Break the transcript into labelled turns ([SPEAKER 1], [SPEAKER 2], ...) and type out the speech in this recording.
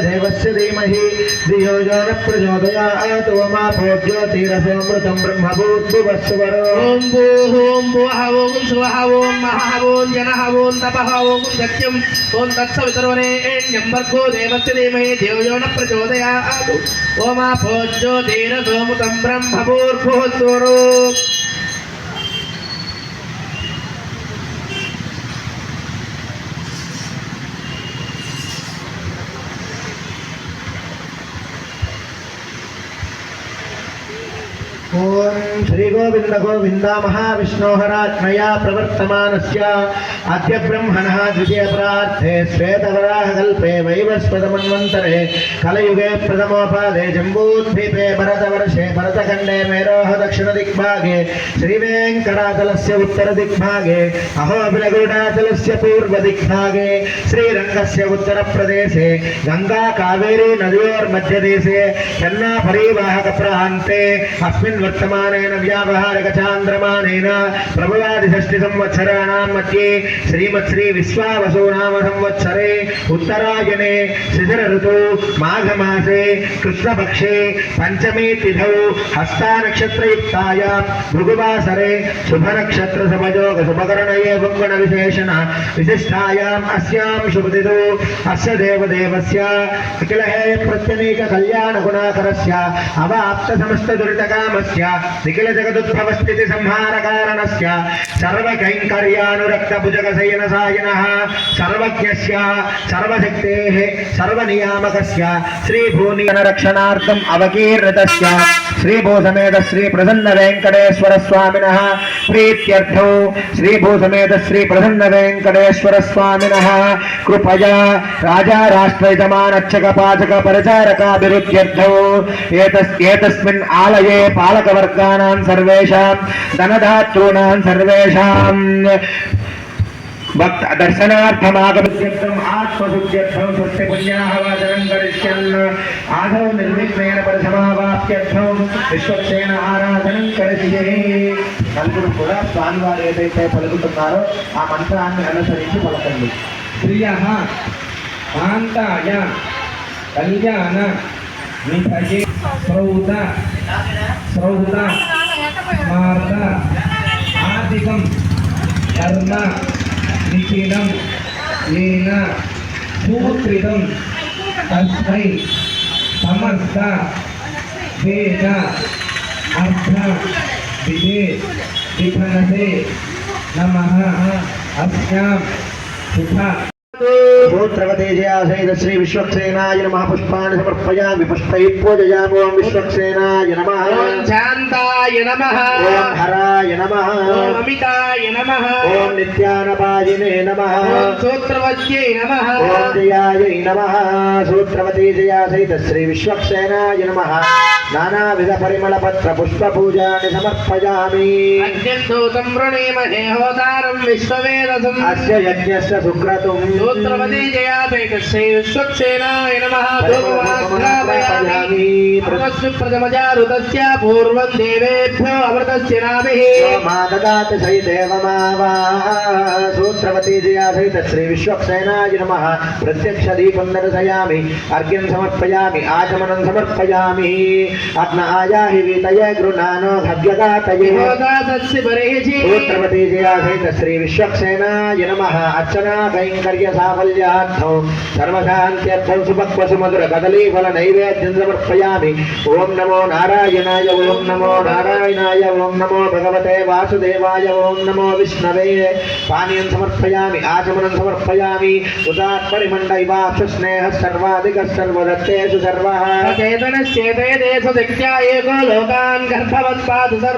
[SPEAKER 1] दैवस्य धीमहि। धियो यो न प्रचोदयात् वमा भोज्योतिरसोमृतं ब्रह्मभूद्भुवस्वरो।
[SPEAKER 2] ॐ भू ॐ भुवः ॐ सुवः ॐ महः ॐ जनः ॐ तपः ॐ सत्यम् ॐ तत्सवितर्वरेण्यं भर्गो देवस्य धीमहि। धियो यो न प्रचोदयात् वमा भोज्योतिरसोमृतं ब्रह्मभूर्भुवस्वरो
[SPEAKER 1] ॐ श्रीगोविन्द गोविन्द महाविष्णोहरात्मया प्रवर्तमानस्य अद्य ब्रह्मणः द्वितीयप्रार्थे श्वेतवराहकल्पे वैवस्वतमन्वन्तरे कलयुगे प्रथमोपादे जम्बूद्वीपे भरतवर्षे भरतखण्डे मेरोः दक्षिणदिग्भागे श्रीवेङ्कटाचलस्य उत्तरदिग्भागे अहोबिलगुडाचलस्य पूर्वदिग्भागे श्रीरङ्गस्य उत्तरप्रदेशे गङ्गा कावेरी नद्योर्मध्यदेशे चन्नापरीवाहकप्रान्ते अस्मिन् సంవత్సమానైన వ్యావహారిక చాంద్రమానైన ప్రభువాది షష్టి సంవత్సరాణం మధ్యే శ్రీమత్శ్రీ విశ్వావసో నామ సంవత్సరే ఉత్తరాయణే శిశిర ఋతు మాఘమాసే కృష్ణపక్షే పంచమే తిథౌ హస్తానక్షత్రయుక్తాయాం భృగువాసరే శుభనక్షత్ర సమయోగ శుభకరణయే పుంగణ విశేషణ విశిష్టాయాం అస్యాం శుభతిథౌ అస్య దేవదేవస్య అఖిలహేయ ప్రత్యనీక కళ్యాణ గుణాకరస్య అవాప్త సమస్త దుర్టకామస్య विशिष्टायाम् अस्यां शुभतिथौ अस्य देवदेवस्य अखिलहेय प्रत्यनीक कल्याणगुणाकरस्य अवाप्तसमस्तदुरितकामस्य निखिलजगदुद्भवस्थितिसंहारकारणस्य सर्वकैङ्कर्यानुरक्तभुजगशयनसायिनः सर्वज्ञस्य सर्वशक्तेः सर्वनियामकस्य श्रीभूनियनरक्षणार्थम् अवकीर्णतस्य श्रीभूसमेत श्रीप्रसन्नवेङ्कटेश्वरस्वामिनः प्रीत्यर्थौ श्रीभूसमेत श्रीप्रसन्नवेङ्कटेश्वरस्वामिनः कृपया राजा राष्ट्रयजमानच्छकपाचकपरिचारकाभिवृद्ध्यर्थौ एतस् एतस्मिन् आलये పాలకవర్గాణం సర్వేషాం ధనదాతॄణాం సర్వేషాం. భక్త దర్శనార్థమాగమ్యర్థం ఆత్మశుద్ధ్యర్థం స్వస్తి పుణ్యాహ వాచనం కరిష్యన్. ఆదౌ నిర్విఘ్నేన పరిసమావాప్త్యర్థం విశ్వక్సేన ఆరాధనం కలిసియే నలుగురు కూడా స్వామివారు ఏదైతే పలుకుతున్నారో ఆ మంత్రాన్ని అనుసరించి పలకండి.
[SPEAKER 3] ప్రియ కాంతాయ కళ్యాణ నిధయే శ్రౌత శ్రౌత మార్త ఆదికం ధర్మ నిఖిలం ఏన సూత్రితం తస్మై సమస్త వేద అర్థ విదే విఘనసే నమ అస్యాం శుభ
[SPEAKER 1] గోత్రవతేజయాసైత శ్రీ విశ్వక్సేనాయ నమః. పుష్పాన్ని సమర్పయామి. పుష్పై పూజయామి ఓం విశ్వక్సేనాయ నమః. ఓం
[SPEAKER 2] శాంతాయ నమ. ఓం
[SPEAKER 1] హరాయ నమః. ఓం
[SPEAKER 2] అమితాయ నమ. ఓం
[SPEAKER 1] నిత్యానపాయినే నమః. ఓం
[SPEAKER 2] సూత్రవత్యై నమ. ఓం
[SPEAKER 1] జయాయ నమః. సూత్రవతేజయాసైత శ్రీ విశ్వక్సేనాయ నమః. నానావిధ పరిమళ పత్ర పుష్ప పూజాన్ని సమర్పయామి.
[SPEAKER 2] అత్యంతోతం వృణీమహే హోతారం విశ్వవేదసం. అస్య
[SPEAKER 1] యజ్ఞస్య సుక్రతుం. సూత్రవతి
[SPEAKER 2] జయాపేట శ్రీ విశ్వక్సేనాయ నమ. ధూపమాఘ్రాపయామి నమస్సు ప్రథమజారుతస్య పూర్వం దేవేభ్యో అమృతస్య నాభిః.
[SPEAKER 1] మా దదాతి సైదేవమావా సూత్రవతీ జయా సహిత శ్రీ విశ్వక్సేనాయ నమ. ప్రత్యక్ష దీపం దర్శయామి అర్ఘ్యం సమర్పయామి. ఆచమనం సమర్పయామి. అగ్న ఆయాహి వీతయే గృహానో భవ్యదాతయే
[SPEAKER 2] హోతాతస్య బర్హిషి సూత్రవతీ
[SPEAKER 1] జయా సహిత శ్రీ విశ్వక్సేనాయ నమ. అర్చనా కైంకర్య సాఫల్యార్థం. సర్వశాంత్యర్థం సుపక్వ సుమధుర కదలీ ఫల నైవేద్యం సమర్పయామి. ఓం నమో నారాయణాయ ఓం నమో నారాయణాయ ఓం నమో భగవతే వాసుదేవాయ ఓం నమో విష్ణవే. పానీయం సమర్పయామి ఆచమనం
[SPEAKER 2] సమర్పయామి ఉదాత్పరిమండ ఇవాక్షు స్నేహ